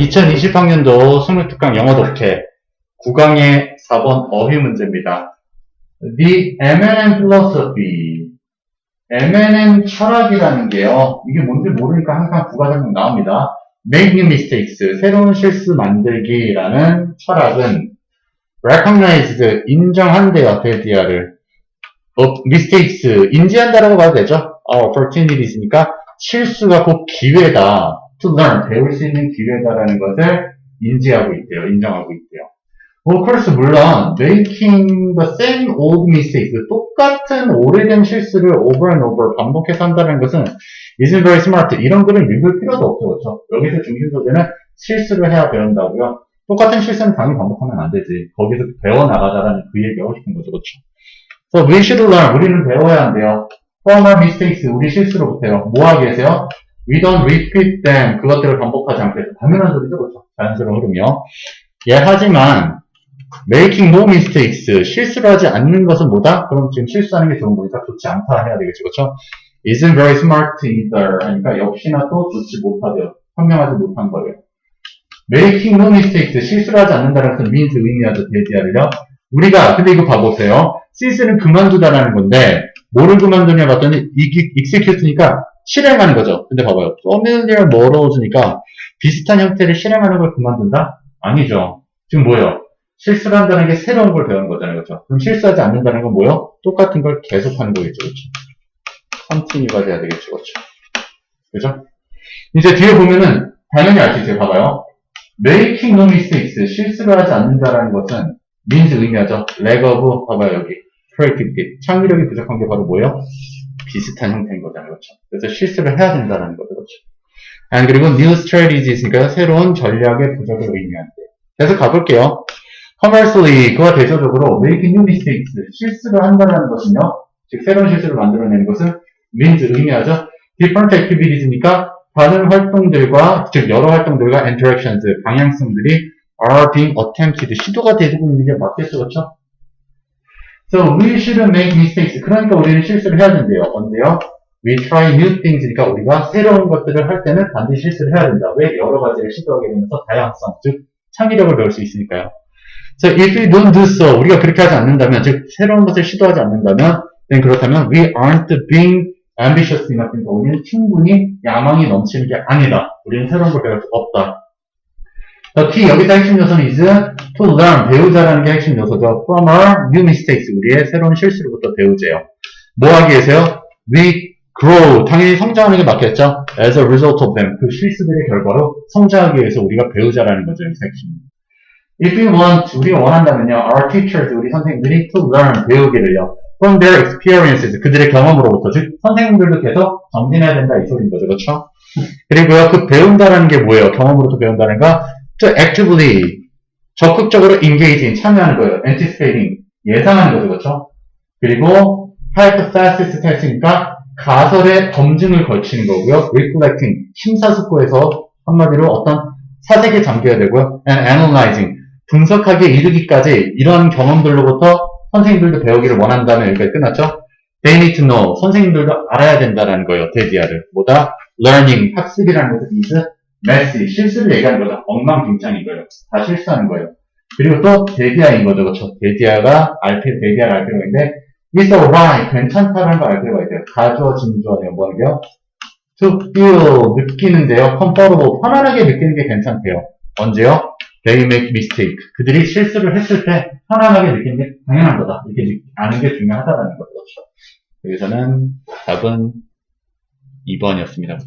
2020학년도 22강 영어 독해 9강의 4번 어휘 문제입니다. The M&M philosophy M&M 철학이라는 게요. 이게 뭔지 모르니까 항상 부가적으로 나옵니다. Make new mistakes, 새로운 실수 만들기라는 철학은 recognized, 인정한대요, 데디아를. of mistakes, 인지한다라고 봐도 되죠. 어, opportunities니까 실수가 곧 기회다. Learn, 배울 수 있는 기회다라는 것을 인지하고 있대요. 인정하고 있대요. Of course, 물론 making the same old mistakes, 똑같은 오래된 실수를 over and over 반복해서 한다는 것은 isn't very smart. 이런 글은 읽을 필요도 없죠. 그렇죠? 여기서 중심 소재는 실수를 해야 배운다고요. 똑같은 실수는 당연히 반복하면 안 되지. 거기서 배워나가자라는 그 얘기하고 싶은 거죠. 그렇죠? So we should learn. 우리는 배워야 한대요. From our mistakes. 우리 실수로부터요. 뭐 하기 위해서요? We don't repeat them. 그것들을 반복하지 않게 해서. 당연한 소리죠. 그렇죠? 자연스러운 흐름이요. 예, 하지만 making no mistakes. 실수를 하지 않는 것은 뭐다? 그럼 지금 실수하는 게 좋은 거니까 좋지 않다 해야 되겠죠. 그렇죠? isn't very smart either. 그러니까 역시나 또 좋지 못하대요. 현명하지 못한 거예요. making no mistakes. 실수를 하지 않는다는 것은 means 의미하죠. 대지하를요. 우리가 근데 이거 봐보세요. cease는 그만두다라는 건데 뭐를 그만두냐 봤더니 execute니까 실행하는 거죠. 근데 봐봐요. familiar morals니까 비슷한 형태를 실행하는 걸 그만둔다? 아니죠. 지금 뭐예요? 실수를 한다는 게 새로운 걸 배우는 거잖아요. 그렇죠? 그럼 실수하지 않는다는 건 뭐예요? 똑같은 걸 계속하는 거겠죠. 그렇죠? continue가 돼야 되겠죠. 그렇죠? 그죠? 이제 뒤에 보면은 당연히 알 수 있어요. 봐봐요. making no mistakes 실수를 하지 않는다라는 것은 means 의미하죠. lack of 봐봐요 여기 creativity 창의력이 부족한 게 바로 뭐예요? 비슷한 형태인 거잖아요. 그렇죠? 그래서 실수를 해야 된다는 거죠. 그렇죠? 그리고 new strategies니까 새로운 전략의 부족을 의미한대요. 그래서 가볼게요. commercially 그와 대조적으로 making new mistakes 실수를 한다는 것은요. 즉 새로운 실수를 만들어내는 것은 means 의미하죠. different activities니까 다른 활동들과 즉 여러 활동들과 interactions 방향성들이 are being attempted 시도가 되고 있는 게 맞겠죠, 그렇죠? So we shouldn't make mistakes. 그러니까 우리는 실수를 해야 된대요. 언제요? We try new things니까 우리가 새로운 것들을 할 때는 반드시 실수를 해야 된다. 왜? 여러 가지를 시도하게 되면서 다양성, 즉 창의력을 배울 수 있으니까요. So if we don't do so, 우리가 그렇게 하지 않는다면, 즉 새로운 것을 시도하지 않는다면, then 그렇다면 we aren't being ambitious enough. 그러니까 우리는 충분히 야망이 넘치는 게 아니다. 우리는 새로운 걸 배울 수 없다. Key, 여기서 핵심 요소는 is to learn, 배우자라는 게 핵심 요소죠. From our new mistakes, 우리의 새로운 실수로부터 배우재요. 뭐 하기 위해서요? We grow, 당연히 성장하는 게 맞겠죠? As a result of them, 그 실수들의 결과로 성장하기 위해서 우리가 배우자라는 거죠. 핵심. If we want, 우리가 원한다면요, our teachers, 우리 선생님들이 to learn, 배우기를요. From their experiences, 그들의 경험으로부터, 즉, 선생님들도 계속 정진해야 된다, 이 소리인 거죠. 그렇죠? 그리고요, 그 배운다라는 게 뭐예요? 경험으로부터 배운다는 거? to actively 적극적으로 engage in 참여하는 거예요. anticipating 예상하는 거죠, 그렇죠? 그리고 hypothesis test니까 가설의 검증을 걸치는 거고요. reflecting 심사숙고해서 한마디로 어떤 사색에 잠겨야 되고요. and analyzing 분석하기에 이르기까지 이런 경험들로부터 선생님들도 배우기를 원한다면 여기까지 끝났죠? They need to know 선생님들도 알아야 된다라는 거예요. 데디아를 뭐다? learning 학습이라는 것은 is messy 실수를 얘기하는 거죠. 엉망진창인 거예요. 다 실수하는 거예요. 그리고 또 데디아인 거죠. 그렇죠? 데디아가 알 필요, 데디아를 알 필요가 있는데 it's alright 괜찮다는 걸알 필요가 있대요. 가주어 진주어네요. 뭐 하는 게요? to feel 느끼는데요. comfortable 편안하게 느끼는 게 괜찮대요. 언제요? They make mistake. 그들이 실수를 했을 때 편안하게 느끼는 게 당연한 거다. 이렇게 느- 아는 게 중요하다는 거죠. 그렇죠? 여기서는 답은 2번이었습니다. 그렇죠?